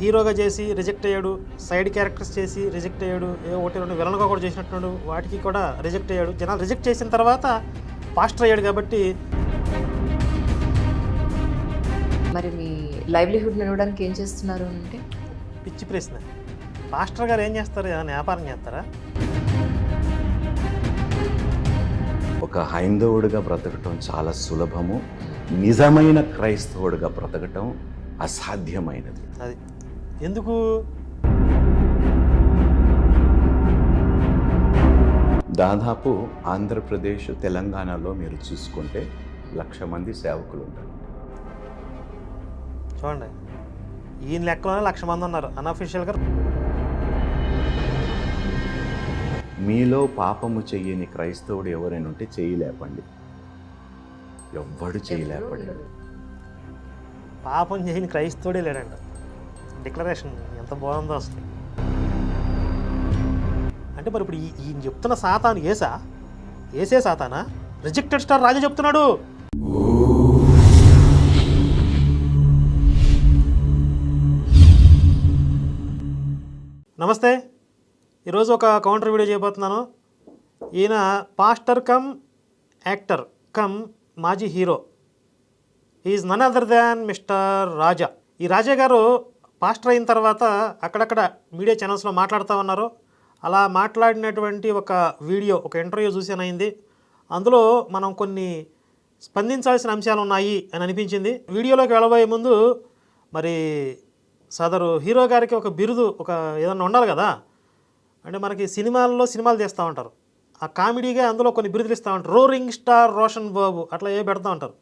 హీరోగా చేసి రిజెక్ట్ అయ్యాడు సైడ్ క్యారెక్టర్స్ చేసి రిజెక్ట్ అయ్యాడు ఏ ఒకటి రెండు విలన్గా కూడా చేసినట్టున్నాడు వాటికి కూడా రిజెక్ట్ అయ్యాడు. జనాలు రిజెక్ట్ చేసిన తర్వాత పాస్టర్ అయ్యాడు కాబట్టి మరి మీ లైవ్లీహుడ్ నిలవడానికి ఏం చేస్తున్నారు అంటే? పిచ్చి ప్రశ్న. పాస్టర్ గారు ఏం చేస్తారు? ఏమైనా వ్యాపారం చేస్తారా? ఒక హైందవుడిగా బ్రతకటం చాలా సులభము. నిజమైన క్రైస్తవుడిగా బ్రతకటం అసాధ్యమైనది. అది. ఎందుకు? దాదాపు ఆంధ్రప్రదేశ్ తెలంగాణలో మీరు చూసుకుంటే లక్ష మంది సేవకులు ఉంటారు చూడండి. ఈయన లెక్కలోనే లక్ష మంది ఉన్నారు అన్అఫీషియల్గా మీలో పాపము చెయ్యని క్రైస్తవుడు ఎవరైనా ఉంటే చేయలేపండి ఎవ్వడు చేయలేపండి పాపం చేయని క్రైస్తవుడే లేడంట. డిక్లరేషన్ ఎంత బాగుందో అసలు. అంటే మరి ఇప్పుడు ఈ- ఈయన చెప్తున్న సాతాను ఏసా? ఏసే సాతానా? రిజెక్టెడ్ స్టార్ రాజా చెప్తున్నాడు. నమస్తే. ఈరోజు ఒక కౌంటర్ వీడియో చేయబోతున్నాను. ఈయన పాస్టర్ కమ్ యాక్టర్ కమ్ మాజీ hero. Is none other than mister Raja. ఈ రాజా గారు పాస్టర్ అయిన తర్వాత అక్కడక్కడ మీడియా ఛానల్స్లో మాట్లాడుతూ ఉన్నారు. అలా మాట్లాడినటువంటి ఒక వీడియో ఒక ఇంటర్వ్యూ చూసానైంది అందులో మనం కొన్ని స్పందించాల్సిన అంశాలు ఉన్నాయి అని అనిపించింది. వీడియోలోకి వెళ్ళబోయే ముందు మరి సదరు హీరో గారికి ఒక బిరుదు ఒక ఏదన్నా ఉండాలి కదా? అంటే మనకి సినిమాల్లో సినిమాలు తీస్తూ ఉంటారు. ఆ కామెడీగా అందులో కొన్ని బిరుదులు ఇస్తూ ఉంటారు. రోరింగ్ స్టార్ రోషన్ బాబు అట్లా ఏ పెడతా ఉంటారు.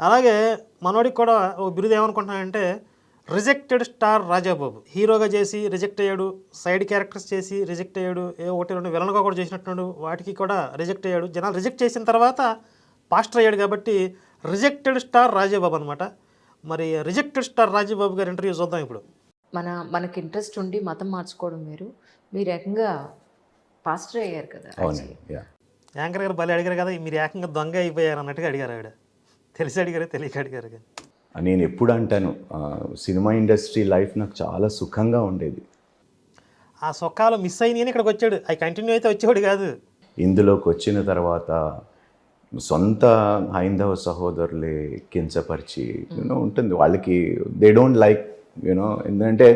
అలాగే మనోడికి కూడా ఒక బిరుదు ఏమనుకుంటున్నానంటే రిజెక్టెడ్ స్టార్ రాజాబాబు. హీరోగా చేసి రిజెక్ట్ అయ్యాడు సైడ్ క్యారెక్టర్స్ చేసి రిజెక్ట్ అయ్యాడు ఏ ఒకటి రెండు విలన్గా కూడా చేసినట్టున్నాడు వాటికి కూడా రిజెక్ట్ అయ్యాడు. జనాలు రిజెక్ట్ చేసిన తర్వాత పాస్టర్ అయ్యాడు కాబట్టి రిజెక్టెడ్ స్టార్ రాజాబాబు అనమాట మరి రిజెక్టెడ్ స్టార్ రాజాబాబు గారి ఇంటర్వ్యూ చూద్దాం ఇప్పుడు. మన మనకి ఇంట్రెస్ట్ ఉండి మతం మార్చుకోవడం మీరు మీరు ఏకంగా పాస్టర్ అయ్యారు కదా యాంకర్ గారు బలి అడిగారు కదా మీరు ఏకంగా దొంగ అయిపోయారు అన్నట్టుగా అడిగారు ఆవిడ. తెలిసి అడిగారు తెలియక అడిగారు. కానీ నేను ఎప్పుడు అంటాను సినిమా ఇండస్ట్రీ లైఫ్ నాకు చాలా సుఖంగా ఉండేది. ఆ సొక్కాలు మిస్ అయినాయని ఇక్కడికి వచ్చాడు. అవి కంటిన్యూ అయితే వచ్చేవాడు కాదు. ఇందులోకి వచ్చిన తర్వాత సొంత హైందవ సహోదరులే కించపరిచి యూనో ఉంటుంది. వాళ్ళకి దే డోంట్ లైక్ యూనో ఎందుకంటే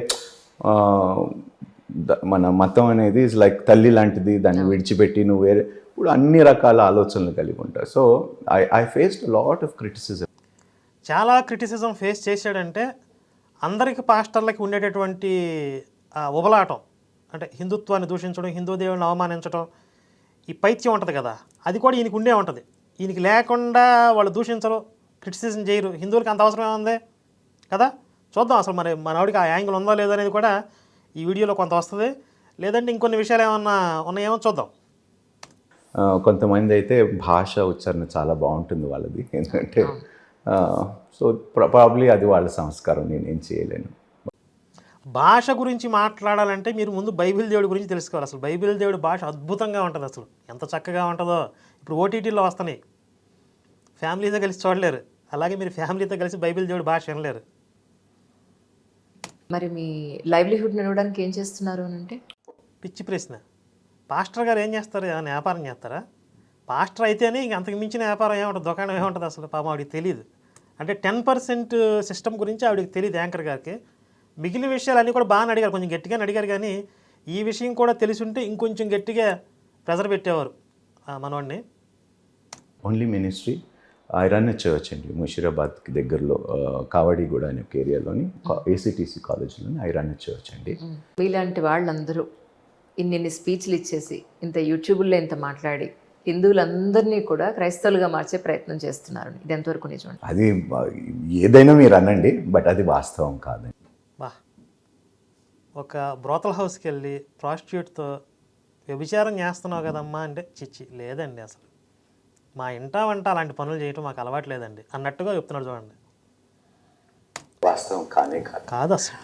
మన మతం అనేది ఇస్ లైక్ తల్లి లాంటిది దాన్ని విడిచిపెట్టి నువ్వు వేరే ఇప్పుడు అన్ని రకాల ఆలోచనలు కలిగి ఉంటారు. So I I faced lot of criticism చాలా క్రిటిసిజం ఫేస్ చేశాడంటే అందరికి పాస్టర్లకి ఉండేటటువంటి ఆ ఉబలాటం. అంటే హిందుత్వాన్ని దూషించడం హిందూ దేవుడిని అవమానించడం ఈ పైత్యం ఉంటుంది కదా అది కూడా ఈయనకి ఉండే ఉంటుంది. ఈయనకి లేకుండా వాళ్ళు దూషించరు క్రిటిసిజం చేయరు. హిందువులకి అంత అవసరం ఏముంది కదా? చూద్దాం అసలు మరి మనవాడికి ఆ యాంగిల్ ఉందో లేదో అనేది కూడా ఈ వీడియోలో కొంత వస్తుంది. లేదంటే ఇంకొన్ని విషయాలు ఏమన్నా ఉన్నాయేమో చూద్దాం. ఆ, కొంతమంది అయితే భాష ఉచ్చారణ చాలా బాగుంటుంది వాళ్ళది. ఎందుకంటే సో ప్రాబ్లీ అది వాళ్ళ సంస్కారం నేనేం చేయలేను. భాష గురించి మాట్లాడాలంటే మీరు ముందు బైబిల్ దేవుడి గురించి తెలుసుకోవాలి. అసలు బైబిల్ దేవుడి భాష అద్భుతంగా ఉంటుంది అసలు. ఎంత చక్కగా ఉంటుందో. ఇప్పుడు ఓటీటీలో వస్తున్నాయి. ఫ్యామిలీతో కలిసి చూడలేరు. అలాగే మీరు ఫ్యామిలీతో కలిసి బైబిల్ దేవుడి భాష వినలేరు. మరి మీ లైవ్లీహుడ్ నిలవడానికి ఏం చేస్తున్నారు అని అంటే? పిచ్చి ప్రశ్న. పాస్టర్ గారు ఏం చేస్తారు? ఏమైనా వ్యాపారం చేస్తారా? పాస్టర్ అయితేనే ఇంక అంతకు మించిన వ్యాపారం ఏముంటుంది? దుకాణం ఏముంటుంది అసలు? పాపం ఆవిడకి తెలియదు అంటే టెన్ పర్సెంట్ సిస్టమ్ గురించి ఆవిడకి తెలియదు యాంకర్ గారికి. మిగిలిన విషయాలన్నీ కూడా బాగానే అడిగారు. కొంచెం గట్టిగానే అడిగారు కానీ ఈ విషయం కూడా తెలిసి ఉంటే ఇంకొంచెం గట్టిగా ప్రెజర్ పెట్టేవారు ఆ మనవాడిని only ministry I run church అండి ముషీరాబాద్కి దగ్గరలో కావడిగూడ అనే ఒక ఏరియాలోని ఏసీటీసీ కాలేజ్లోని ఐ రన్ చర్చ్ అండి. మీలాంటి వాళ్ళందరూ ఇన్ని స్పీచ్లు ఇచ్చేసి ఇంత యూట్యూబ్లో ఇంత మాట్లాడి హిందువులందరినీ కూడా క్రైస్తవులుగా మార్చే ప్రయత్నం చేస్తున్నారు. ఇది ఎంతవరకు నిజం అది ఏదైనా మీరు అనండి బట్ అది వాస్తవం కాదండి. బా ఒక బ్రోతల్ హౌస్కి వెళ్ళి ప్రాస్టిట్యూట్తో వ్యభిచారం చేస్తున్నావు కదమ్మా అంటే చిచ్చి లేదండి అసలు. మా ఇంట వంట అలాంటి పనులు చేయటం మాకు అలవాటు లేదండి. అన్నట్టుగా చెప్తున్నాడు చూడండి. వాస్తవం కానే కాదు. కాదు అసలు.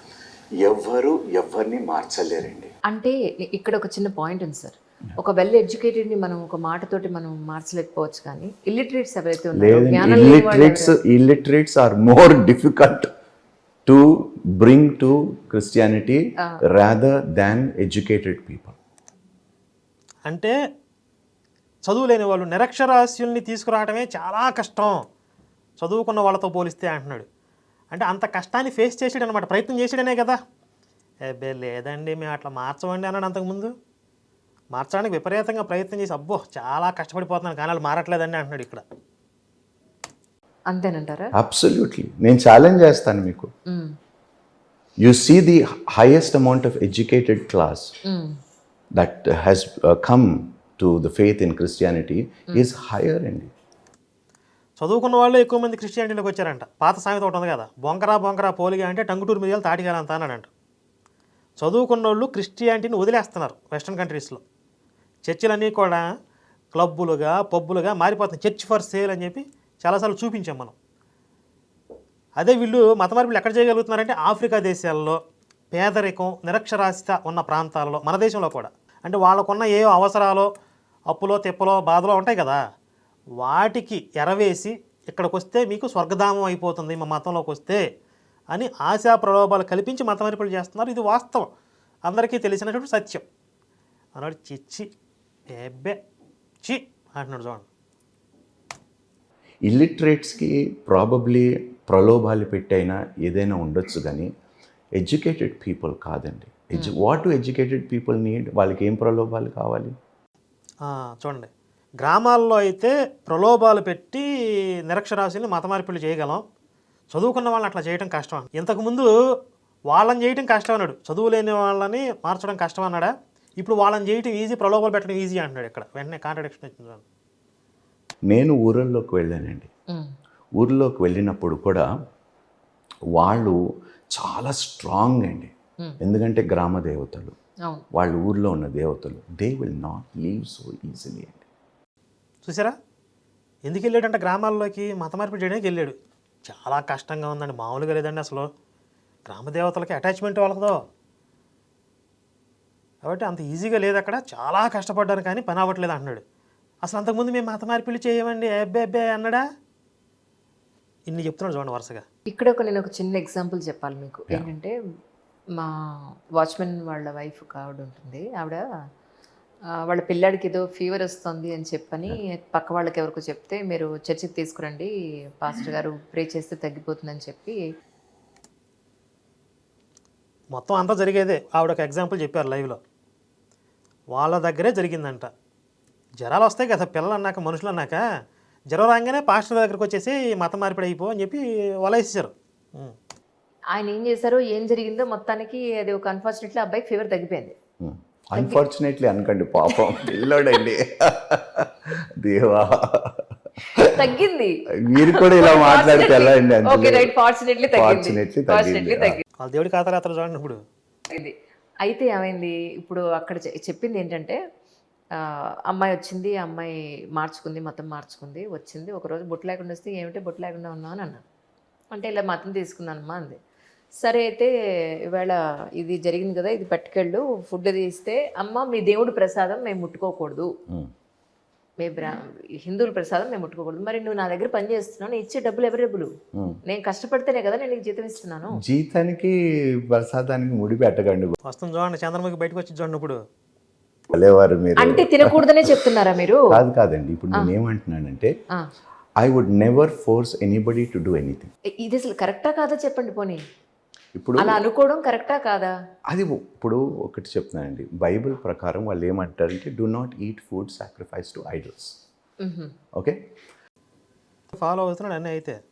ఎవ్వరు ఎవరిని మార్చలేరండి. అంటే ఇక్కడ ఒక చిన్న పాయింట్ ఉంది సార్. ఒక వెల్ ఎడ్యుకేటెడ్ని మనం ఒక మాటతోటి మనం మార్చలేకపోవచ్చు కానీ ఇల్లిటరేట్స్ ఎవరైతే ఉన్నారో illiterates illiterates are more difficult to bring to Christianity rather than educated people అంటే చదువు లేని వాళ్ళు నిరక్షరాస్యుల్ని తీసుకురావడమే చాలా కష్టం. చదువుకున్న వాళ్ళతో పోలిస్తే అంటున్నాడు. అంటే అంత కష్టాన్ని ఫేస్ చేసాడు అనమాట ప్రయత్నం చేసాడనే కదా. అబ్బే లేదండి మేము అట్లా మార్చమండి అన్నాడు అంతకుముందు. మార్చడానికి విపరీతంగా ప్రయత్నం చేసి అబ్బో చాలా కష్టపడిపోతున్నాను కానీ వాళ్ళు మారట్లేదండి అంటున్నాడు ఇక్కడ. అంతేనంటారా? అబ్సల్యూట్లీ నేను ఛాలెంజ్ చేస్తాను మీకు. You see the highest amount of educated class. That has come to the faith in Christianity is higher అండి చదువుకున్న వాళ్ళు ఎక్కువ మంది క్రిస్టియానిటీలోకి వచ్చారంట. పాత సామెత ఒకటి ఉంది కదా బొంకరా బొంకరా పోలిగా అంటే టంగుటూరు మీద తాటిగాలంత అన్నాడంట. చదువుకున్న వాళ్ళు క్రిస్టియానిటీని వదిలేస్తున్నారు వెస్ట్రన్ కంట్రీస్లో చర్చిలన్నీ కూడా క్లబ్బులుగా పబ్బులుగా మారిపోతున్నాయి. చర్చ్ ఫర్ సేల్ అని చెప్పి చాలాసార్లు చూపించాం మనం. అదే వీళ్ళు మత మార్పులు ఎక్కడ చేయగలుగుతున్నారంటే ఆఫ్రికా దేశాల్లో పేదరికం నిరక్షరాస్యత ఉన్న ప్రాంతాలలో మన దేశంలో కూడా. అంటే వాళ్ళకున్న ఏ అవసరాలో అప్పులో తిప్పలో బాధలో ఉంటాయి కదా. వాటికి ఎరవేసి ఇక్కడికి వస్తే మీకు స్వర్గధామం అయిపోతుంది మా మతంలోకి వస్తే అని ఆశా ప్రలోభాలు కల్పించి మత మార్పులు చేస్తున్నారు. ఇది వాస్తవం. అందరికీ తెలిసినటువంటి సత్యం. అన్నాడు చిచ్చి ఎబ్బే చి అంటున్నాడు చూడండి ఇల్లిటరేట్స్కి ప్రాబబ్లీ ప్రలోభాలు పెట్టైనా ఏదైనా ఉండొచ్చు కానీ ఎడ్యుకేటెడ్ పీపుల్ కాదండి. Edu what educated people need వాళ్ళకి ఏం ప్రలోభాలు కావాలి? చూడండి. గ్రామాల్లో అయితే ప్రలోభాలు పెట్టి నిరక్షరాస్యుల్ని మత మార్పిడి చేయగలం. చదువుకున్న వాళ్ళని అట్లా చేయడం కష్టం. ఇంతకుముందు వాళ్ళని చేయడం కష్టం అన్నాడు. చదువు లేని వాళ్ళని మార్చడం కష్టం అన్నాడా? ఇప్పుడు వాళ్ళని చేయటం ఈజీ ప్రలోభాలు పెట్టడం ఈజీ అంటున్నాడు ఇక్కడ. వెంటనే కాంట్రడిక్షన్ వచ్చింది. నేను ఊరల్లోకి వెళ్ళానండి. ఊర్లోకి వెళ్ళినప్పుడు కూడా వాళ్ళు చాలా స్ట్రాంగ్ అండి. ఎందుకంటే గ్రామ దేవతలు. అవును. వాళ్ళ ఊర్లో ఉన్న దేవతలు. They will not leave so easily అండి. చూసారా? ఎందుకు వెళ్ళాడంటే? గ్రామాల్లోకి మత మార్పిడి చేయడానికి వెళ్ళాడు. చాలా కష్టంగా ఉందండి. మామూలుగా లేదండి అసలు. గ్రామ దేవతలకి అటాచ్మెంట్ వాళ్ళతో కాబట్టి అంత ఈజీగా లేదు అక్కడ. చాలా కష్టపడ్డాను కానీ పని అవ్వట్లేదు అంటున్నాడు. అసలు అంతకుముందు మేము మత మార్పిడి చేయమండి అబ్బే అబ్బే అన్నాడా? ఇన్ని చెప్తున్నాడు చూడండి వరుసగా. ఇక్కడ ఒక నేను ఒక చిన్న ఎగ్జాంపుల్ చెప్పాలి మీకు. ఏంటంటే మా వాచ్మెన్ వాళ్ళ వైఫ్ ఒక ఆవిడ ఉంటుంది. ఆవిడ వాళ్ళ పిల్లాడికి ఏదో ఫీవర్ వస్తుంది అని చెప్పని పక్క వాళ్ళకి ఎవరికో చెప్తే మీరు చర్చికి తీసుకురండి పాస్టర్ గారు ప్రే చేస్తే తగ్గిపోతుందని చెప్పి మొత్తం అంతా జరిగేదే. ఆవిడ ఒక ఎగ్జాంపుల్ చెప్పారు లైవ్లో వాళ్ళ దగ్గరే జరిగిందంట. జ్వరాలు వస్తాయి కదా పిల్లలు అన్నాక మనుషులు అన్నాక జ్వరం రాగానే పాస్టర్ దగ్గరికి వచ్చేసి మత మార్పిడి అయిపో అని చెప్పి వలేసేసారు. ఆయన ఏం చేశారో ఏం జరిగిందో మొత్తానికి అది ఒక అన్ఫార్చునేట్లీ అబ్బాయికి ఫీవర్ తగ్గిపోయింది. అన్ఫార్చునేట్లీ అనకండి పాపం. పిల్లోడండి దేవా. తగ్గింది. మీరు కూడా ఇలా మాట్లాడితే ఎలా అండి ఓకే రైట్ ఫార్చునేట్లీ తగ్గింది. ఫార్చునేట్లీ ఫార్చునేట్లీ తగ్గింది తగ్గింది వాళ్ళ దేవుడి ఖాతాలు చూడండి ఇప్పుడు. ఇది. అయితే ఏమైంది? ఇప్పుడు అక్కడ చె- చెప్పింది ఏంటంటే అమ్మాయి వచ్చింది ఆ అమ్మాయి మార్చుకుంది మతం మార్చుకుంది వచ్చింది. ఒకరోజు బొట్టు లేకుండా వస్తే ఏమిటి బొట్టు లేకుండా ఉన్నావు అని అన్నాను. అంటే ఇలా మతం తీసుకున్నానమ్మా అంది. సరే అయితే ఇవాళ ఇది జరిగింది కదా ఇది పట్టుకెళ్ళు ఫుడ్ తీస్తే అమ్మ మీ దేవుడు ప్రసాదం మేము ముట్టుకోకూడదు. ఉమ్. మీ బ్రా హిందువుల ప్రసాదం మేము ముట్టుకోకూడదు. మరి నువ్వు నా దగ్గర పని చేస్తున్నావు నేను ఇచ్చే డబ్బులు ఎవరి డబ్బులు. నేను కష్టపడితేనే కదా నేను నీకు జీతం ఇస్తున్నాను. జీతానికి ప్రసాదానికి ముడి పెట్టకండి. వస్తుంది చూడండి చంద్రముఖి బయటకు వచ్చి చూడండి ఇప్పుడు. మీరు. అంటే తినకూడదనే చెప్తున్నారా మీరు? కాదు కాదండి. ఇప్పుడు నేను ఏమంటున్నానంటే. I would never force anybody to do anything ఇది అసలు కరెక్టా కాదా చెప్పండి పోనీ. ఇప్పుడు అలా అనుకోవడం కరెక్టా కాదా? అది ఇప్పుడు ఒకటి చెప్తున్నానండి బైబిల్ ప్రకారం వాళ్ళు ఏమంటారంటే do not eat food sacrifice to idols. Okay? Follow అవుతున్నాడు అన్నీ అయితే.